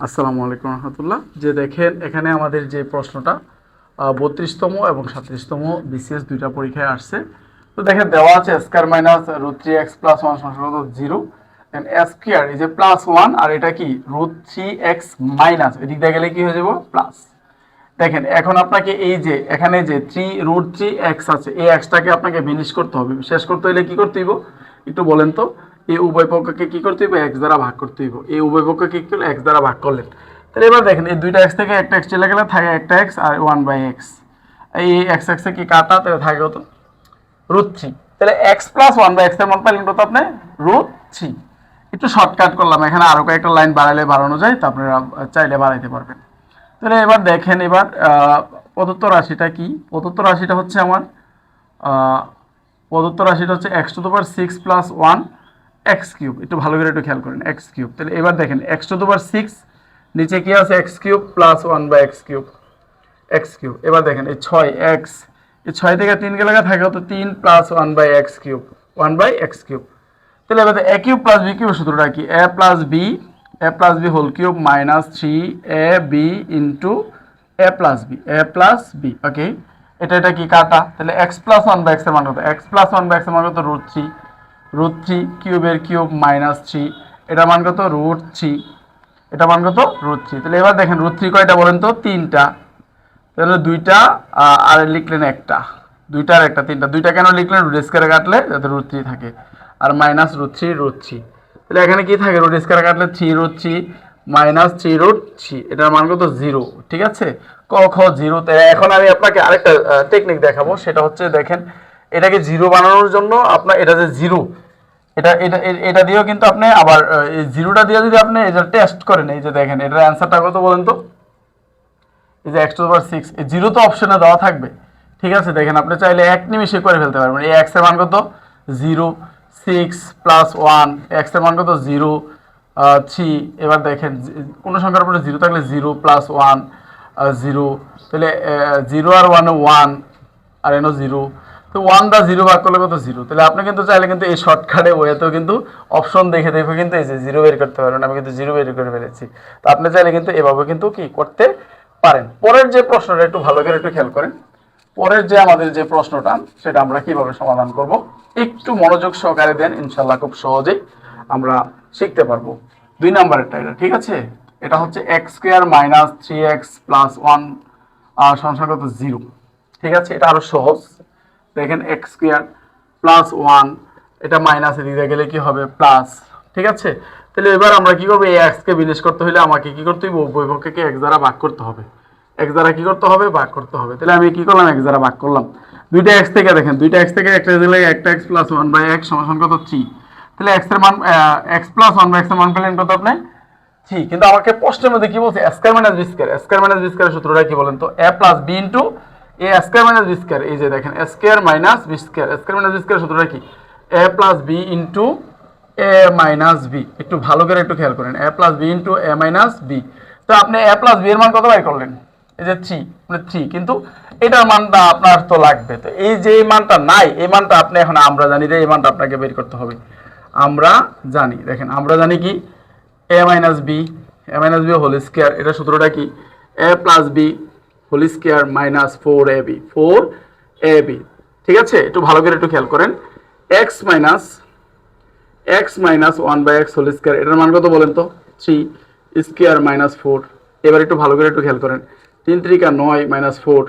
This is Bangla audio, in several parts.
আসসালামু আলাইকুম রহমতুল্লাহ। যে দেখেন, এখানে আমাদের যে প্রশ্নটা বত্রিশতম এবং সাতত্রিশতম বিসিএস দুইটা পরীক্ষায় আসছে। তো দেখেন, দেওয়া আছে square minus root three x plus one সংসর্গ zero. Square এই যে প্লাস ওয়ান আর এটা কি? Root three x minus. এদিক দিয়ে গেলে কি হয়ে যাব? প্লাস দেখেন, এখন আপনাকে এই যে, এখানে যে থ্রি, রুট থ্রি এক্স আছে, এই এক্সটাকে আপনাকে ফিনিশ করতে হবে। শেষ করতে হলে কি করতে হইব? একটু বলেন তো। এই উভয় পক্ষকে কি করতে হইব? এক্স দ্বারা ভাগ করতে হইব। এই উভয় পক্ষকে কি করলে এক্স দ্বারা ভাগ করলেন। তাহলে এবার দেখেন, এই দুইটা এক্স থেকে একটা এক্স চলে গেলে থাকে একটা এক্স আর ওয়ান বাই এক্স। এই এক্স এক্সে কি কাটা তাহলে থাকে কত? Root three. তাহলে এক্স প্লাস ওয়ান বাই এক্সের মান পাইলেন কত আপনি? Root three. একটু শর্টকাট করলাম। এখানে আরও কয়েকটা লাইন বাড়ালে বাড়ানো যায়, তো আপনারা চাইলে বাড়াইতে পারবেন। তাহলে এবার দেখেন, এবার প্রদত্ত রাশিটা কি? প্রদত্ত রাশিটা হচ্ছে আমার প্রদত্ত রাশিটা হচ্ছে x to power six plus one x cube একটু ভালো করে একটু খেয়াল করেন এক্স কিউব তাহলে এবার দেখেন এক্স টু পাওয়ার সিক্স নিচে কি আছে x cube plus one by x cube x cube এবার দেখেন, এই ছয় এক্স এই ছয় থেকে তিন গেলে থাকে? হতো তিন plus one by x cube one by x cube তাহলে এবার a cube plus b cube সূত্রটা কি? A plus b a plus b whole cube minus three a b into a plus b a plus b okay এটা এটা কি কাটা? তাহলে এক্স প্লাস ওয়ান বাই এক্সের মান কত? এক্স প্লাস ওয়ান বাই এক্সের মান কত? রুট থ্রি রুট থ্রি কিউবের কিউব মাইনাস থ্রি এটা মান কত? রুট থ্রি এটা মান কত? রুট থ্রি তাহলে এবার দেখেন রুট থ্রি কয়টা বলেন তো? তিনটা। তাহলে দুইটা আর লিখলেন একটা। দুইটা আর একটা, তিনটা। দুইটা কেন লিখলেন? রুট স্কোয়ারে কাটলে যাতে রুট থ্রি থাকে। আর minus root three root three তাহলে এখানে কি থাকে? রুট স্কোয়ারে কাটলে three root three minus three root three এটার মান কত? জিরো ঠিক আছে? ক, খ জিরো এখন আমি আপনাকে আরেকটা টেকনিক দেখাবো। সেটা হচ্ছে দেখেন, এটাকে জিরো বানানোর জন্য আপনার, এটা যে জিরো এটা এটা এটা দিয়েও কিন্তু আপনি আবার এই জিরোটা দিয়ে যদি আপনি এটা টেস্ট করেন, এই যে দেখেন, এটার অ্যান্সারটা কত বলেন তো? এই যে এক্স টু পাওয়ার সিক্স এই জিরো তো অপশনে দেওয়া থাকবে। ঠিক আছে, দেখেন আপনি চাইলে এক নিমিষে করে ফেলতে পারবেন। এই এক্সের মান কত? জিরো সিক্স প্লাস ওয়ান এক্সের মান কত? জিরো থ্রি এবার দেখেন কোনো সংখ্যার উপরে জিরো থাকলে জিরো প্লাস ওয়ান জিরো। তাহলে জিরো আর ওয়ান ওয়ান আর এনো জিরো। তো ওয়ান দা জিরো ভাগ করলে কত জিরো তাহলে আপনি কিন্তু চাইলে কিন্তু এই শর্টকাটে ওয়েতেও কিন্তু অপশন দেখে দেখে কিন্তু এই যে জিরো বের করতে পারবেন, আমি কিন্তু জিরো বের করে ফেলেছি। তো আপনি চাইলে কিন্তু এভাবে কিন্তু কি করতে পারেন। পরের যে প্রশ্নটা একটু ভালো করে একটু খেয়াল করেন। পরের যে আমাদের যে প্রশ্নটা, সেটা আমরা কীভাবে সমাধান করব, একটু মনোযোগ সহকারে দেন ইনশাল্লাহ খুব সহজেই আমরা শিখতে পারব। দুই নাম্বারেরটা এটা, ঠিক আছে? এটা হচ্ছে x square minus three x plus one সংখ্যাগত জিরো ঠিক আছে? এটা আরও সহজ। দেখেন এক্স স্কোয়ার প্লাস ওয়ান এটা মাইনাস এদিকে গেলে কি হবে? প্লাস ঠিক আছে? তাহলে এবার আমরা কি করব? এই এক্স কে বিনেশ করতে হলে আমাকে কি করতে হবে উভয় পক্ষকে এক্স দ্বারা ভাগ করতে হবে। এক্স দ্বারা কি করতে হবে? ভাগ করতে হবে। তাহলে আমি কি করলাম? এক্স দ্বারা ভাগ করলাম। দুইটা এক্স থেকে দেখেন, দুইটা এক্স থেকে একটা দিলে একটা x plus one by x সমান কত? থ্রি তাহলে এক্সের মান এক্স প্লাস ওয়ান বাই এক্সের মান পেলেন কত আপনি? থ্রি কিন্তু আমাকে প্রশ্নের মধ্যে কি বলছে? Square minus b square square minus b square সূত্রটা কি বলেন তো? A plus b into a square minus b square এই যে দেখেন square minus b square square minus b square সূত্রটা কি? A plus b into a minus b একটু ভালো করে একটু খেয়াল করেন a plus b into a minus b তো আপনি এ প্লাস বি এর মান কত বাই করলেন? এই যে থ্রি মানে থ্রি কিন্তু এটার মানটা আপনার তো লাগবে। তো এই যে মানটা নাই, এই মানটা আপনি এখন আমরা জানি যে এই মানটা আপনাকে বের করতে হবে। আমরা জানি, দেখেন, আমরা জানি কি? A minus b a minus b whole square এটা সূত্রটা কি? A plus b whole square minus four a b four a b ঠিক আছে? একটু ভালো করে একটু খেয়াল করেন। X minus x minus one by x whole square এটার মান কত বলেন তো? থ্রি স্কোয়ার মাইনাস ফোর এবার একটু ভালো করে একটু খেয়াল করেন। তিন ত্রিকা নয় মাইনাস ফোর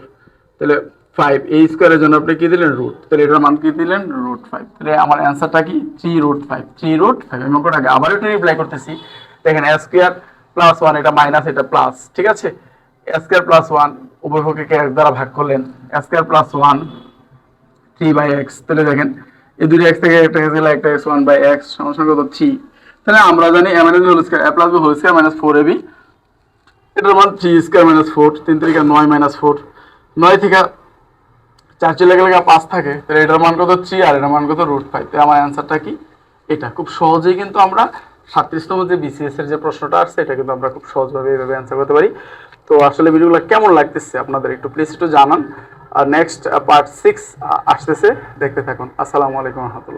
তাহলে ফাইভ এই স্কোয়ারের জন্য আপনি কি দিলেন? রুট তাহলে এটার মান কি দিলেন? রুট ফাইভ তাহলে আমার অ্যান্সারটা কি? Three root five three root five আমি অঙ্কটাকে আবার একটু রিপ্লাই করতেছি। দেখেন স্কোয়ার প্লাস ওয়ান এটা মাইনাস এটা প্লাস ঠিক আছে? স্কোয়ার প্লাস ওয়ান উভয়পক্ষকে এক দ্বারা ভাগ করলেন a square plus one three by x তাহলে দেখেন, এই দুটো এক্স থেকে একটা গেলে একটা এক্স ওয়ান বাই এক্স সমসংখ্য তো থ্রি তাহলে আমরা জানি a minus whole square a plus b whole square minus four a b এটার মান থ্রি স্কোয়ার মাইনাস ফোর তিন থেকে নয় মাইনাস ফোর নয় থেকে চার চলে গেলে পাঁচ থাকে, তাহলে এটার মান কত থ্রি আর এটার মান কত রুট ফাইভ তাই আমার অ্যান্সারটা কি? এটা। খুব সহজেই কিন্তু আমরা সাতত্রিশতম যে বিসিএস এর যে প্রশ্নটা আসছে, এটা কিন্তু আমরা খুব সহজভাবে এইভাবে অ্যান্সার করতে পারি। তো আসলে ভিডিওগুলো কেমন লাগতেছে আপনাদের একটু প্লিজ একটু জানান। আর নেক্সট পার্ট সিক্স আসতেছে। দেখতে থাকুন। আসসালামু আলাইকুম রহমতুল্লাহ।